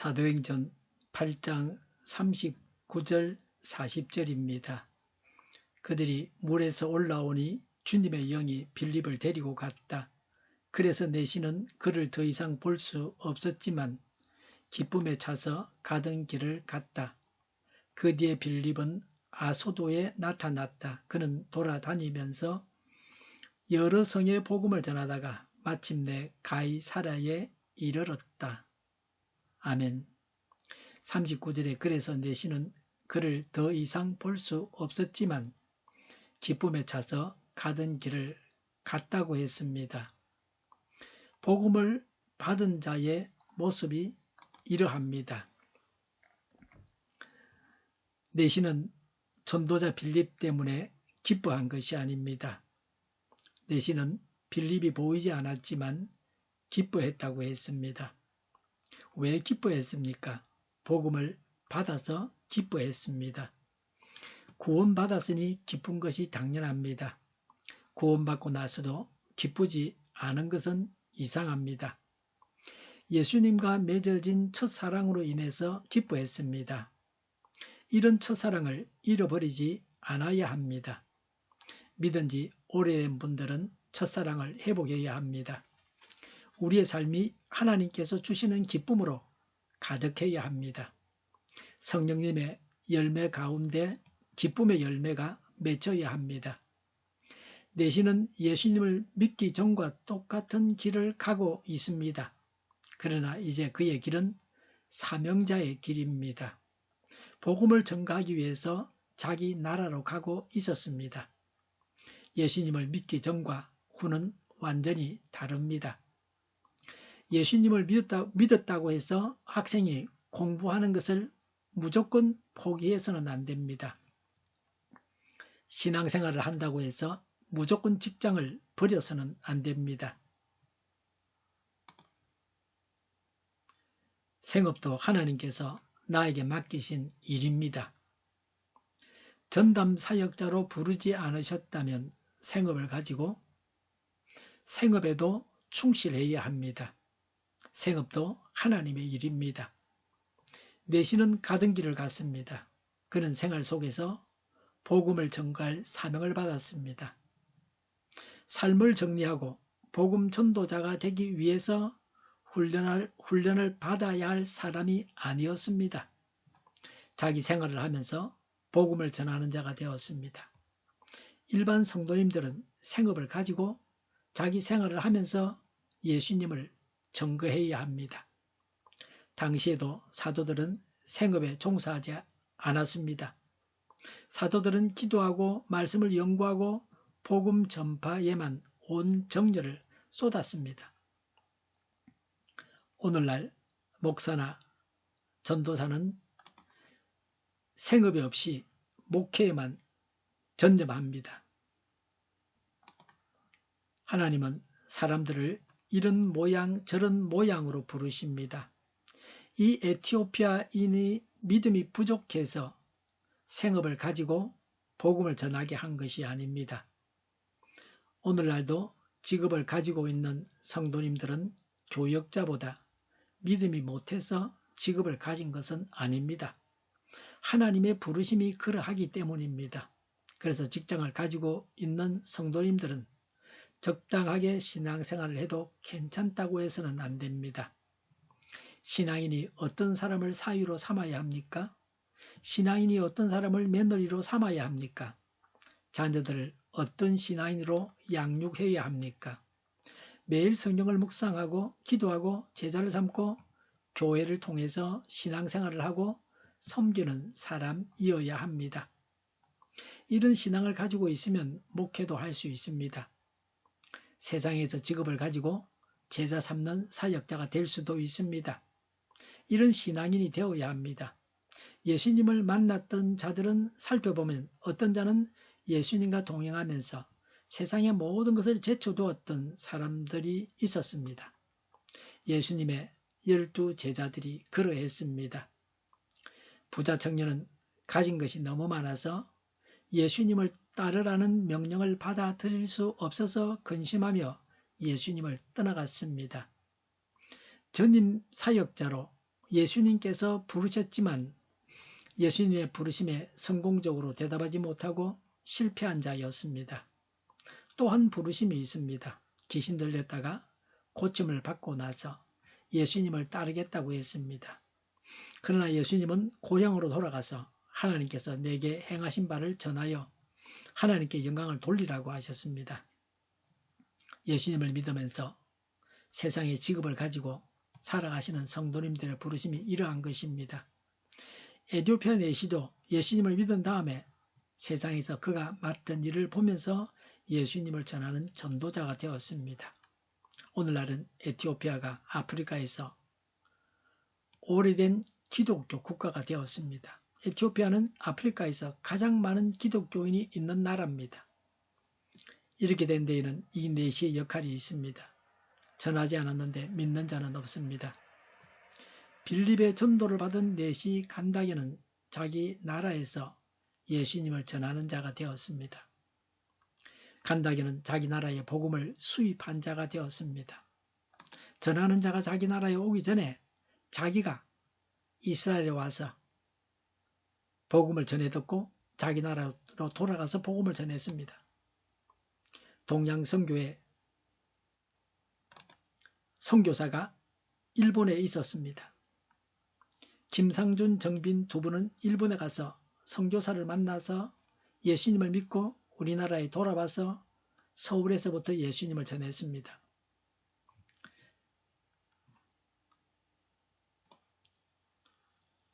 사도행전 8장 39절 40절입니다. 그들이 물에서 올라오니 주님의 영이 빌립을 데리고 갔다. 그래서 내시는 그를 더 이상 볼 수 없었지만 기쁨에 차서 가던 길을 갔다. 그 뒤에 빌립은 아소도에 나타났다. 그는 돌아다니면서 여러 성의 복음을 전하다가 마침내 가이사라에 이르렀다. 아멘. 39절에 그래서 내시는 그를 더 이상 볼 수 없었지만 기쁨에 차서 가던 길을 갔다고 했습니다. 복음을 받은 자의 모습이 이러합니다. 내시는 전도자 빌립 때문에 기뻐한 것이 아닙니다. 내시는 빌립이 보이지 않았지만 기뻐했다고 했습니다. 왜 기뻐했습니까? 복음을 받아서 기뻐했습니다. 구원받았으니 기쁜 것이 당연합니다. 구원받고 나서도 기쁘지 않은 것은 이상합니다. 예수님과 맺어진 첫사랑으로 인해서 기뻐했습니다. 이런 첫사랑을 잃어버리지 않아야 합니다. 믿은 지 오래된 분들은 첫사랑을 회복해야 합니다. 우리의 삶이 하나님께서 주시는 기쁨으로 가득해야 합니다. 성령님의 열매 가운데 기쁨의 열매가 맺혀야 합니다. 내시는 예수님을 믿기 전과 똑같은 길을 가고 있습니다. 그러나 이제 그의 길은 사명자의 길입니다. 복음을 전가하기 위해서 자기 나라로 가고 있었습니다. 예수님을 믿기 전과 후는 완전히 다릅니다. 예수님을 믿었다, 믿었다고 해서 학생이 공부하는 것을 무조건 포기해서는 안 됩니다. 신앙생활을 한다고 해서 무조건 직장을 버려서는 안 됩니다. 생업도 하나님께서 나에게 맡기신 일입니다. 전담 사역자로 부르지 않으셨다면 생업을 가지고 생업에도 충실해야 합니다. 생업도 하나님의 일입니다. 내시는 가던 길을 갔습니다. 그는 생활 속에서 복음을 전가할 사명을 받았습니다. 삶을 정리하고 복음 전도자가 되기 위해서 훈련할, 훈련을 받아야 할 사람이 아니었습니다. 자기 생활을 하면서 복음을 전하는 자가 되었습니다. 일반 성도님들은 생업을 가지고 자기 생활을 하면서 예수님을 증거해야 합니다. 당시에도 사도들은 생업에 종사하지 않았습니다. 사도들은 기도하고 말씀을 연구하고 복음 전파에만 온 정열을 쏟았습니다. 오늘날 목사나 전도사는 생업이 없이 목회에만 전념합니다. 하나님은 사람들을 이런 모양 저런 모양으로 부르십니다. 이 에티오피아인이 믿음이 부족해서 생업을 가지고 복음을 전하게 한 것이 아닙니다. 오늘날도 직업을 가지고 있는 성도님들은 교역자보다 믿음이 못해서 직업을 가진 것은 아닙니다. 하나님의 부르심이 그러하기 때문입니다. 그래서 직장을 가지고 있는 성도님들은 적당하게 신앙생활을 해도 괜찮다고 해서는 안 됩니다. 신앙인이 어떤 사람을 사유로 삼아야 합니까? 신앙인이 어떤 사람을 며느리로 삼아야 합니까? 자녀들을 어떤 신앙인으로 양육해야 합니까? 매일 성경을 묵상하고 기도하고 제자를 삼고 교회를 통해서 신앙생활을 하고 섬기는 사람이어야 합니다. 이런 신앙을 가지고 있으면 목회도 할 수 있습니다. 세상에서 직업을 가지고 제자 삼는 사역자가 될 수도 있습니다. 이런 신앙인이 되어야 합니다. 예수님을 만났던 자들은 살펴보면 어떤 자는 예수님과 동행하면서 세상의 모든 것을 제쳐두었던 사람들이 있었습니다. 예수님의 열두 제자들이 그러했습니다. 부자 청년은 가진 것이 너무 많아서 예수님을 따르라는 명령을 받아들일 수 없어서 근심하며 예수님을 떠나갔습니다. 전임 사역자로 예수님께서 부르셨지만 예수님의 부르심에 성공적으로 대답하지 못하고 실패한 자였습니다. 또한 부르심이 있습니다. 귀신 들렸다가 고침을 받고 나서 예수님을 따르겠다고 했습니다. 그러나 예수님은 고향으로 돌아가서 하나님께서 내게 행하신 바를 전하여 하나님께 영광을 돌리라고 하셨습니다. 예수님을 믿으면서 세상의 직업을 가지고 살아가시는 성도님들의 부르심이 이러한 것입니다. 에디오피아 내시도 예수님을 믿은 다음에 세상에서 그가 맡은 일을 보면서 예수님을 전하는 전도자가 되었습니다. 오늘날은 에티오피아가 아프리카에서 오래된 기독교 국가가 되었습니다. 에티오피아는 아프리카에서 가장 많은 기독교인이 있는 나라입니다. 이렇게 된 데에는 이 내시의 역할이 있습니다. 전하지 않았는데 믿는 자는 없습니다. 빌립의 전도를 받은 내시 간다게는 자기 나라에서 예수님을 전하는 자가 되었습니다. 간다게는 자기 나라의 복음을 수입한 자가 되었습니다. 전하는 자가 자기 나라에 오기 전에 자기가 이스라엘에 와서 복음을 전해 듣고 자기 나라로 돌아가서 복음을 전했습니다. 동양성교회 선교사가 일본에 있었습니다. 김상준, 정빈 두 분은 일본에 가서 선교사를 만나서 예수님을 믿고 우리나라에 돌아와서 서울에서부터 예수님을 전했습니다.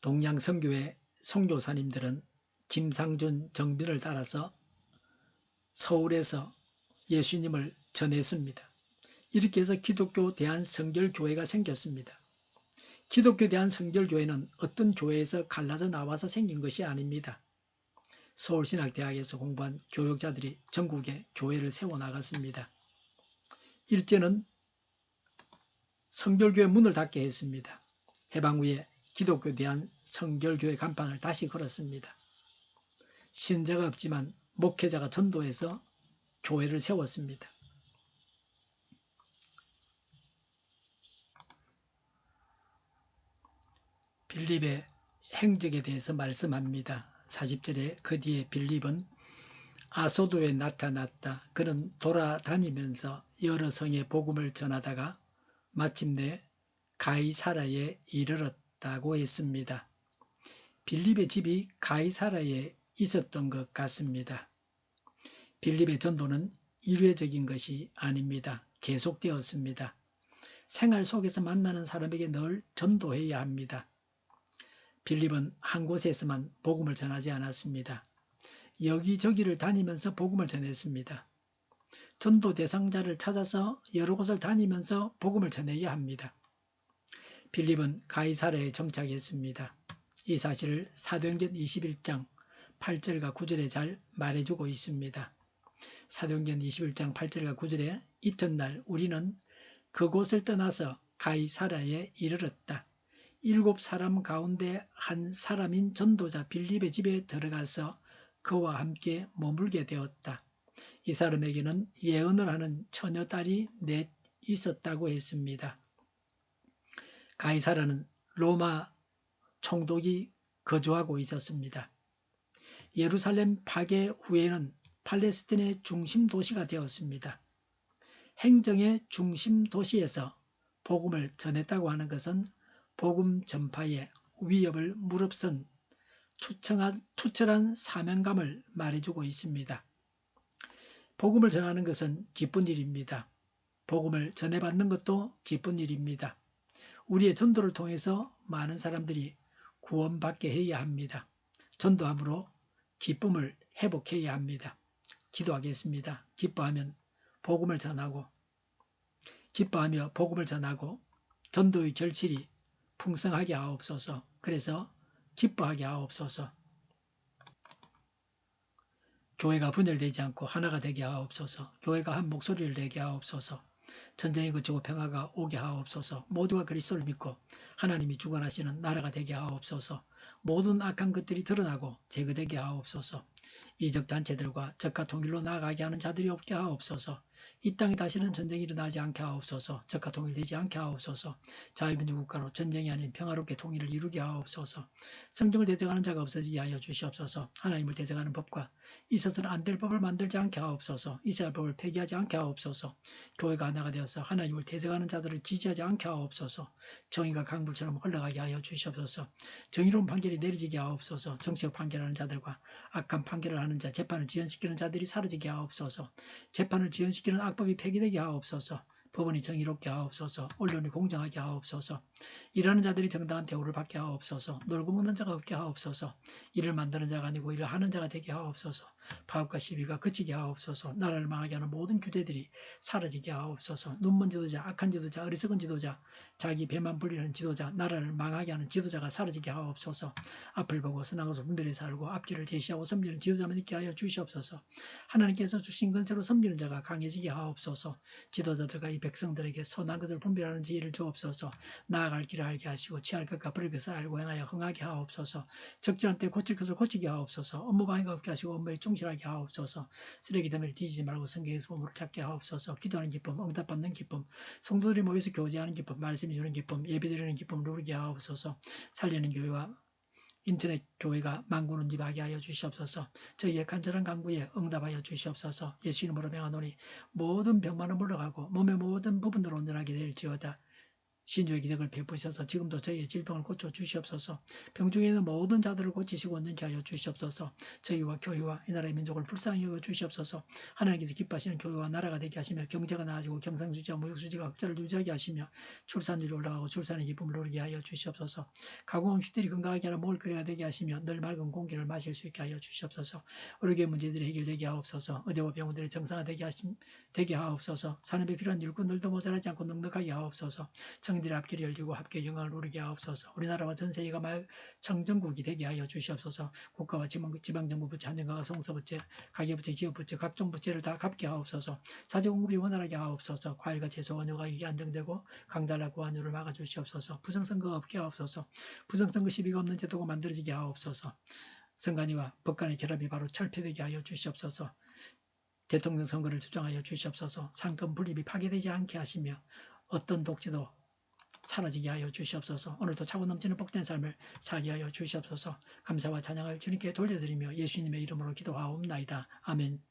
동양성교회 선교사님들은 김상준, 정빈을 따라서 서울에서 예수님을 전했습니다. 이렇게 해서 기독교 대한 성결교회가 생겼습니다. 기독교 대한 성결교회는 어떤 교회에서 갈라져 나와서 생긴 것이 아닙니다. 서울신학대학에서 공부한 교육자들이 전국에 교회를 세워나갔습니다. 일제는 성결교회 문을 닫게 했습니다. 해방 후에 기독교 대한 성결교회 간판을 다시 걸었습니다. 신자가 없지만 목회자가 전도해서 교회를 세웠습니다. 빌립의 행적에 대해서 말씀합니다. 40절에 그 뒤에 빌립은 아소도에 나타났다. 그는 돌아다니면서 여러 성의 복음을 전하다가 마침내 가이사라에 이르렀다 고 했습니다. 빌립의 집이 가이사라에 있었던 것 같습니다. 빌립의 전도는 일회적인 것이 아닙니다. 계속되었습니다. 생활 속에서 만나는 사람에게 늘 전도해야 합니다. 빌립은 한 곳에서만 복음을 전하지 않았습니다. 여기저기를 다니면서 복음을 전했습니다. 전도 대상자를 찾아서 여러 곳을 다니면서 복음을 전해야 합니다. 빌립은 가이사라에 정착했습니다. 이 사실을 사도행전 21장 8절과 9절에 잘 말해주고 있습니다. 사도행전 21장 8절과 9절에 이튿날 우리는 그곳을 떠나서 가이사라에 이르렀다. 일곱 사람 가운데 한 사람인 전도자 빌립의 집에 들어가서 그와 함께 머물게 되었다. 이 사람에게는 예언을 하는 처녀딸이 넷 있었다고 했습니다. 가이사라는 로마 총독이 거주하고 있었습니다. 예루살렘 파괴 후에는 팔레스틴의 중심 도시가 되었습니다. 행정의 중심 도시에서 복음을 전했다고 하는 것은 복음 전파에 위협을 무릅쓴 투철한, 투철한 사명감을 말해주고 있습니다. 복음을 전하는 것은 기쁜 일입니다. 복음을 전해받는 것도 기쁜 일입니다. 우리의 전도를 통해서 많은 사람들이 구원받게 해야 합니다. 전도함으로 기쁨을 회복해야 합니다. 기도하겠습니다. 기뻐하면 복음을 전하고 기뻐하며 복음을 전하고 전도의 결실이 풍성하게 하옵소서. 그래서 기뻐하게 하옵소서. 교회가 분열되지 않고 하나가 되게 하옵소서. 교회가 한 목소리를 내게 하옵소서. 전쟁이 그치고 평화가 오게 하옵소서. 모두가 그리스도를 믿고 하나님이 주관하시는 나라가 되게 하옵소서. 모든 악한 것들이 드러나고 제거되게 하옵소서. 이적 단체들과 적과 통일로 나아가게 하는 자들이 없게 하옵소서. 이 땅에 다시는 전쟁이 일어나지 않게 하옵소서. 적과 통일되지 않게 하옵소서. 자유민주 국가로 전쟁이 아닌 평화롭게 통일을 이루게 하옵소서. 성경을 대적하는 자가 없어지게 하여 주시옵소서. 하나님을 대적하는 법과 있어서는 안 될 법을 만들지 않게 하옵소서. 이스라엘 법을 폐기하지 않게 하옵소서. 교회가 하나가 되어서 하나님을 대적하는 자들을 지지하지 않게 하옵소서. 정의가 강물처럼 흘러가게 하여 주시옵소서. 정의로운 판결이 내려지게 하옵소서. 정치적 판결하는 자들과 악한 판결 을 하는 자, 재판을 지연시키는 자들이 사라지게 하옵소서. 재판을 지연시키는 악법이 폐기되게 하옵소서. 법원이 정의롭게 하옵소서. 언론이 공정하게 하옵소서. 일하는 자들이 정당한 대우를 받게 하옵소서. 놀고 먹는 자가 없게 하옵소서. 일을 만드는 자가 아니고 일을 하는 자가 되게 하옵소서. 파업과 시비가 그치게 하옵소서. 나라를 망하게 하는 모든 규제들이 사라지게 하옵소서. 눈먼 지도자, 악한 지도자, 어리석은 지도자, 자기 배만 불리는 지도자, 나라를 망하게 하는 지도자가 사라지게 하옵소서. 앞을 보고 선악에서 분별히 살고 앞길을 제시하고 섬기는 지도자만 있게 하여 주시옵소서. 하나님께서 주신 건세로 섬기는 자가 강해지게 하옵소서. 지도자들과 이 백성들에게 선한 것을 분별하는 지혜를 주옵소서. 나아갈 길을 알게 하시고 취할 것과 버릴 것을 알고 행하여 흥하게 하옵소서. 적절한 때 고칠 것을 고치게 하옵소서. 업무 방해가 없게 하시고 업무에 충실하게 하옵소서. 쓰레기 더미를 뒤지지 말고 성경에서 보물을 찾게 하옵소서. 기도하는 기쁨, 응답받는 기쁨, 성도들이 모여서 교제하는 기쁨, 말씀이 주는 기쁨, 예배드리는 기쁨 누리게 하옵소서. 살리는 교회와 인터넷 교회가 망구는 집 하게 하여 주시옵소서. 저희의 간절한 간구에 응답하여 주시옵소서. 예수 이름으로 명하노니 모든 병만은 물러가고 몸의 모든 부분으로 온전하게 될지어다. 신주의 기적을 베푸셔서 지금도 저희의 질병을 고쳐 주시옵소서. 병 중에 있는 모든 자들을 고치시고 온전케 하여 주시옵소서. 저희와 교회와 이 나라의 민족을 불쌍히 여겨 주시옵소서. 하나님께서 기뻐하시는 교회와 나라가 되게 하시며 경제가 나아지고 경상수지와 무역수지가 흑자를 유지하게 하시며 출산율이 올라가고 출산의 기쁨을 누리게 하여 주시옵소서. 가공 음식들이 건강하게 하는 먹을 거리가 되게 하시며 늘 맑은 공기를 마실 수 있게 하여 주시옵소서. 의료계 문제들이 해결되게 하옵소서. 의대와 병원들이 정상화되게 하옵소서. 산업에 필요한 일꾼들도 모자라지 않고 넉넉하게 하옵소서. 정 들의 앞길이 열리고 합계 영광을 누리게 하옵소서. 우리나라와 전 세계가 말 청정국이 되게 하여 주시옵소서. 국가와 지방, 지방정부 부처, 한정가가 성서부처, 가계부처, 기업부처, 각종 부처를 다 갚게 하옵소서. 사제 공급이 원활하게 하옵소서. 과일과 채소, 원유가 이게 안정되고 강달하고 완유를 막아 주시옵소서. 부정선거가 없게 하옵소서. 부정선거 시비가 없는 제도가 만들어지게 하옵소서. 선관위와 법관의 결합이 바로 철폐되게 하여 주시옵소서. 대통령 선거를 주장하여 주시옵소서. 상권 분립이 파괴되지 않게 하시며 어떤 독재도 사라지게 하여 주시옵소서. 오늘도 차고 넘치는 복된 삶을 살게 하여 주시옵소서. 감사와 찬양을 주님께 돌려드리며 예수님의 이름으로 기도하옵나이다. 아멘.